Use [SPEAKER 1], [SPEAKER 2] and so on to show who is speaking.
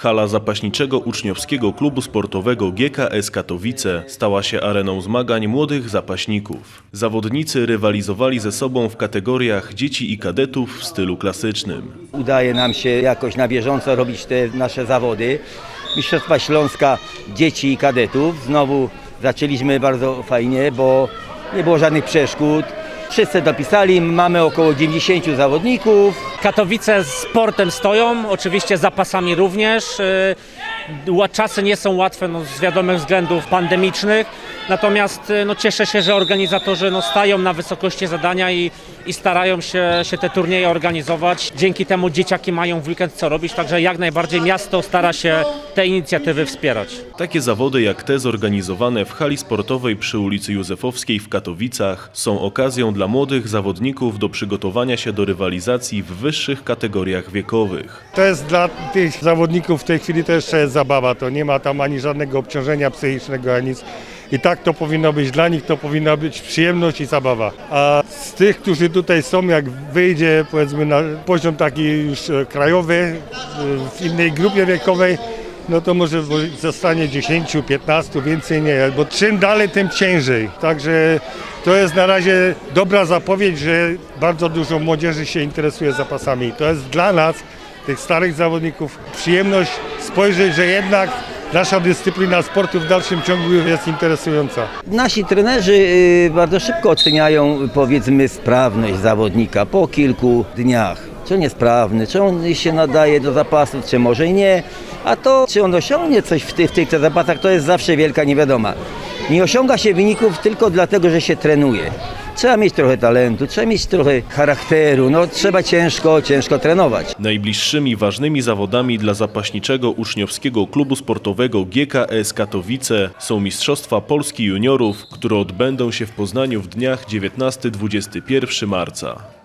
[SPEAKER 1] Hala zapaśniczego uczniowskiego klubu sportowego GKS Katowice stała się areną zmagań młodych zapaśników. Zawodnicy rywalizowali ze sobą w kategoriach dzieci i kadetów w stylu klasycznym.
[SPEAKER 2] Udaje nam się jakoś na bieżąco robić te nasze zawody. Mistrzostwa Śląska dzieci i kadetów. Znowu zaczęliśmy bardzo fajnie, bo nie było żadnych przeszkód. Wszyscy dopisali, mamy około 90 zawodników.
[SPEAKER 3] Katowice z sportem stoją, oczywiście zapasami również. Ła- Czasy nie są łatwe no, z wiadomych względów pandemicznych, natomiast yy, no, cieszę się, że organizatorzy no, stają na wysokości zadania i, i starają się, się te turnieje organizować. Dzięki temu dzieciaki mają w weekend co robić, także jak najbardziej miasto stara się te inicjatywy wspierać.
[SPEAKER 1] Takie zawody jak te zorganizowane w hali sportowej przy ulicy Józefowskiej w Katowicach są okazją dla młodych zawodników do przygotowania się do rywalizacji w wyższych kategoriach wiekowych.
[SPEAKER 4] To jest dla tych zawodników w tej chwili to jeszcze jest zabawa, to nie ma tam ani żadnego obciążenia psychicznego, ani nic. I tak to powinno być, dla nich to powinna być przyjemność i zabawa. A z tych, którzy tutaj są, jak wyjdzie powiedzmy na poziom taki już e, krajowy, e, w innej grupie wiekowej, no to może zostanie 10, 15, więcej nie, bo czym dalej, tym ciężej. Także to jest na razie dobra zapowiedź, że bardzo dużo młodzieży się interesuje zapasami. To jest dla nas, tych starych zawodników, przyjemność spojrzeć, że jednak nasza dyscyplina sportu w dalszym ciągu jest interesująca.
[SPEAKER 2] Nasi trenerzy y, bardzo szybko oceniają powiedzmy sprawność zawodnika po kilku dniach. Czy on jest sprawny, czy on się nadaje do zapasów, czy może i nie. A to, czy on osiągnie coś w tych, w tych zapasach, to jest zawsze wielka niewiadoma. Nie osiąga się wyników tylko dlatego, że się trenuje. Trzeba mieć trochę talentu, trzeba mieć trochę charakteru, no trzeba ciężko, ciężko trenować.
[SPEAKER 1] Najbliższymi ważnymi zawodami dla zapaśniczego uczniowskiego klubu sportowego GKS Katowice są Mistrzostwa Polski Juniorów, które odbędą się w Poznaniu w dniach 19-21 marca.